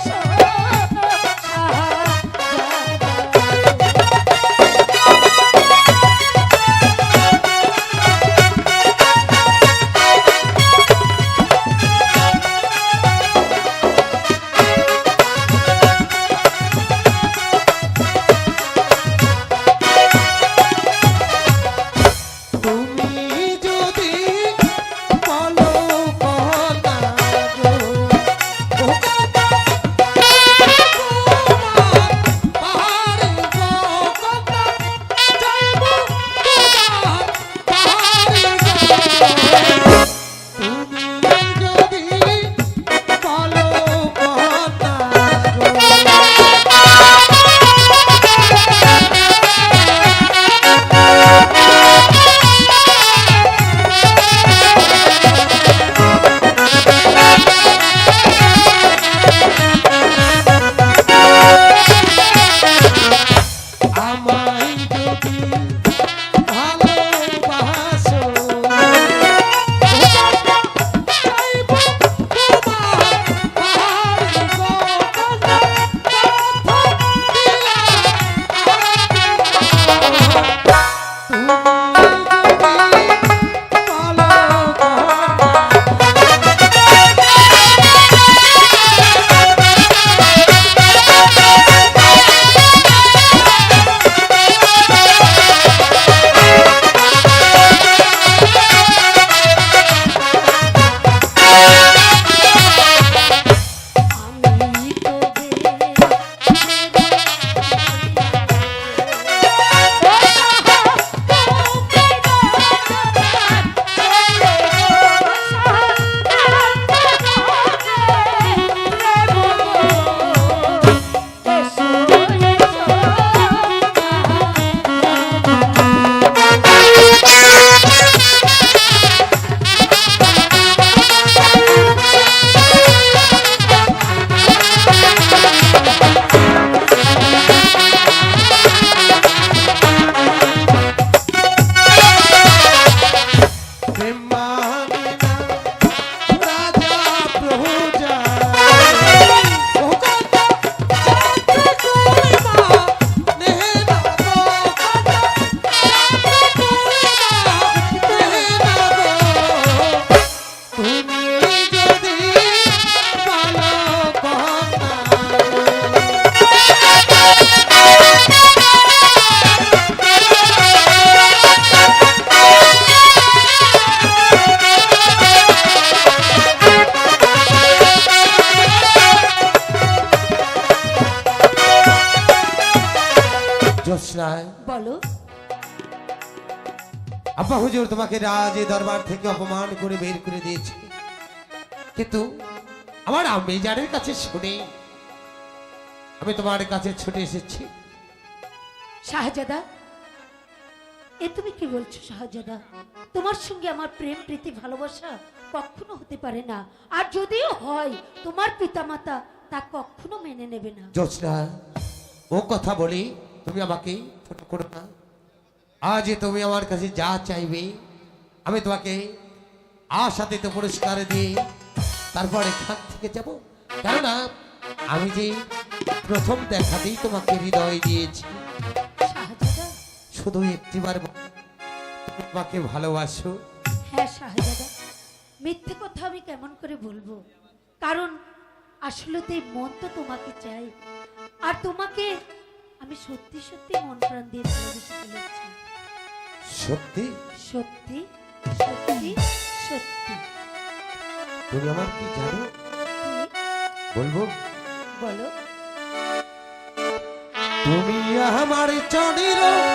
샤 বলো। আব্বা হুজুর তোমাকে রাজ দরবার থেকে অপমান করে বের করে দিয়েছে। কিন্তু আমার আমি কাছে শুনে আমি তোমার কাছে ছুটে এসেছি। শাহজাদা এ তুমি কি বলছো শাহজাদা? তোমার সঙ্গে আমার প্রেম প্রীতি ভালোবাসা কখনো হতে পারে না। আর যদিও হয় তোমার পিতামাতা তা কখনো মেনে নেবে না। জোসনা ও কথা বলি তুমি আমাকে ছোট করো না। আজ তুমি আমার কাছে যা চাইবে আমি তোমাকে আশাতে তো পুরস্কার দিয়ে তারপর এখান থেকে যাব। কেননা আমি যে প্রথম দেখাতেই তোমাকে হৃদয় দিয়েছি শুধু একটিবার বল, তুমি ভালোবাসো। হ্যাঁ শাহজাদা মিথ্যে কথা আমি কেমন করে বলব? কারণ আসলে তো এই মন তো তোমাকে চাই আর তোমাকে আমি সত্যি সত্যি মন প্রাণ দিয়ে ভালোবেসে ফেলেছি। সত্যি? সত্যি? সত্যি? সত্যি। তুমি আমার কি জানো? বলব? বলো। তুমি আমার চনির